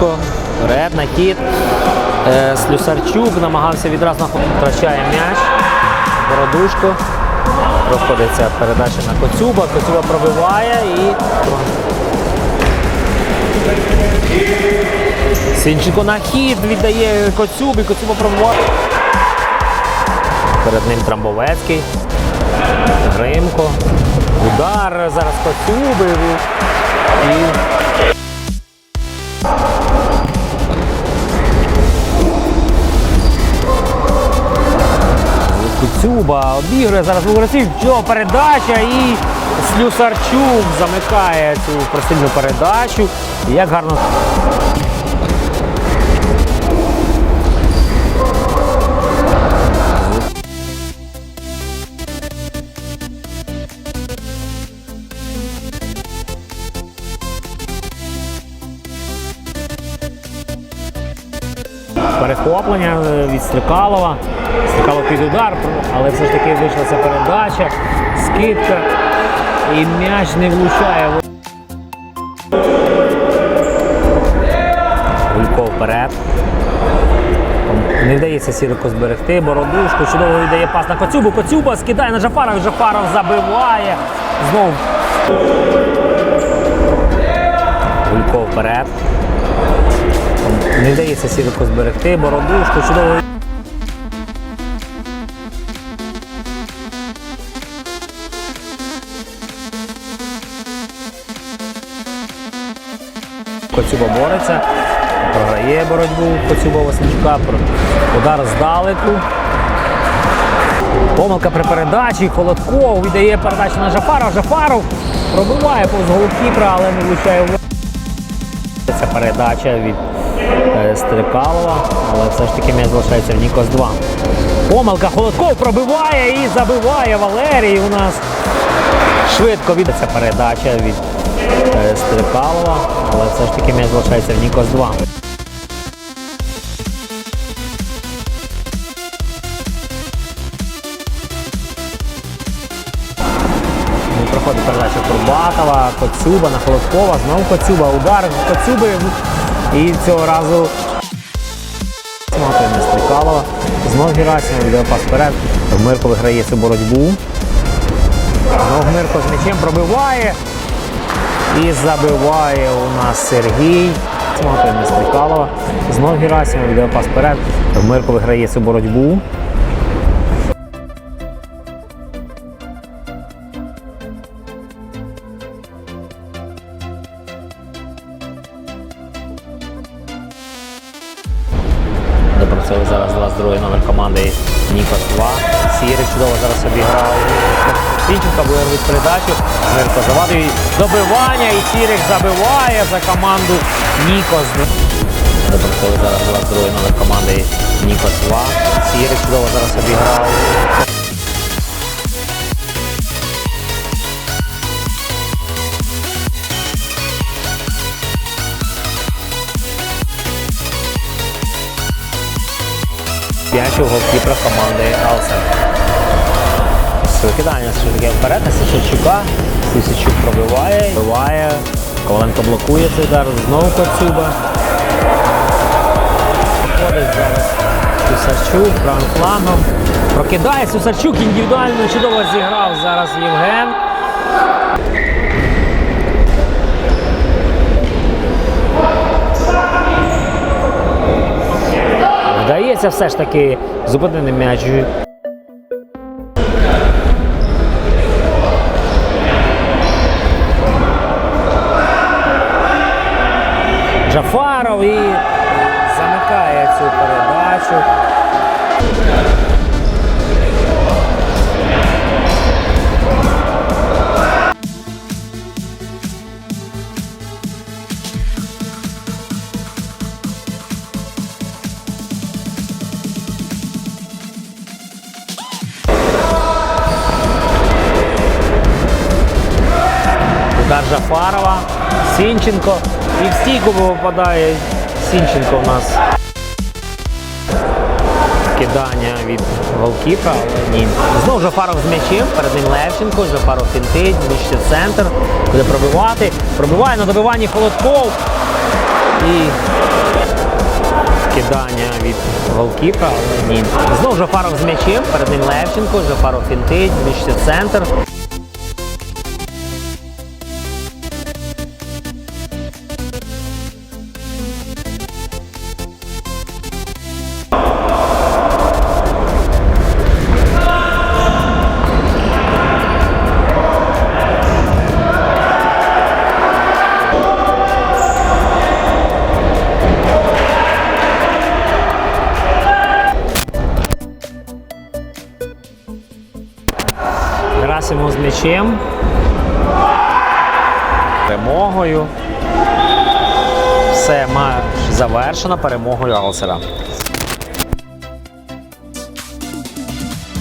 Бородушко, вперед, на хід. Е, Слюсарчук намагався відразу втрачає м'яч. Бородушко. Проходиться передача на Коцюба. Коцюба пробиває і. Сінченко на хід віддає Коцюбі, Коцюба пробиває. Перед ним Трамбовецький. Гримко. Удар зараз Коцюби. І Куцюба обігрує зараз Волгородців. Чого передача і Слюсарчук замикає цю простильну передачу. Як гарно. Перехоплення е, від Стрикалова. Стрикалов під удар, але все ж таки вийшла ця передача, скидка. І м'яч не влучає. Гулько вперед. Не вдається Сірику зберегти. Бородушку чудово віддає пас на Коцюбу. Коцюба скидає на Жафаров. Жафаров забиває. Знов. Гулько вперед. Не вдається Сірику зберегти. Бородушку чудово. Коцюба бореться, програє боротьбу Коцюба Васильчука. Удар здалеку. Помилка при передачі. Холодков віддає передачу на Жафаров. Жафаров пробиває повз голкіпера, але не влучає Ця передача від Стрикалова, але все ж таки м'яч залишається в Нікос 2. Помилка Холодков пробиває і забиває Валерій. У нас швидко від ця передача від е, Стрикалова, але все ж таки м'яч залишається в Нікос 2. Ну, Проходить передача Турбатова, Коцюба на Холодкова, знову Коцюба, удар Коцюби і цього разу Смотрить на Знов Герасимов йде пас вперед. Мирко виграє цю боротьбу. Знов Мирко з м'ячем пробиває. І забиває у нас Сергій. На Стрикалова. Знов Герасимов йде пас вперед. Мирко виграє цю боротьбу. Допрацьовує зараз 22 номер команди Нікос 2. Сірик чудово зараз обіграв. Сінченка буде передачу. Мирко завадує добивання і Сірик забиває за команду Нікос 2. Допрацьовує зараз 22 номер команди Нікос 2. Сірик чудово зараз обіграв. П'ячого голкіпера команди Алсен. Викидання все таки вперед на Сисичука. Сисичук пробиває, пробиває. Коваленко блокує цей удар. Знову Коцюба. Проходить зараз Сусарчук правим флангом. Прокидає Сусарчук індивідуально чудово зіграв зараз Євген. Вдається все ж таки зупинити м'яч. Джафаров і замикає цю передачу. Удар Джафарова, Сінченко. І в стійку попадає Сінченко у нас. Кидання від голкіпера, ні. Знову Жафаров з м'ячем, перед ним Левченко, Жафаров фінтить, зміщує центр, буде пробивати. Пробиває на добиванні Холодков. І кидання від голкіпера, ні. Знову Жафаров з м'ячем, перед ним Левченко, Жафаров фінтить, зміщує центр. Герасимов з м'ячем. Перемогою. Все матч завершено перемогою Алсера.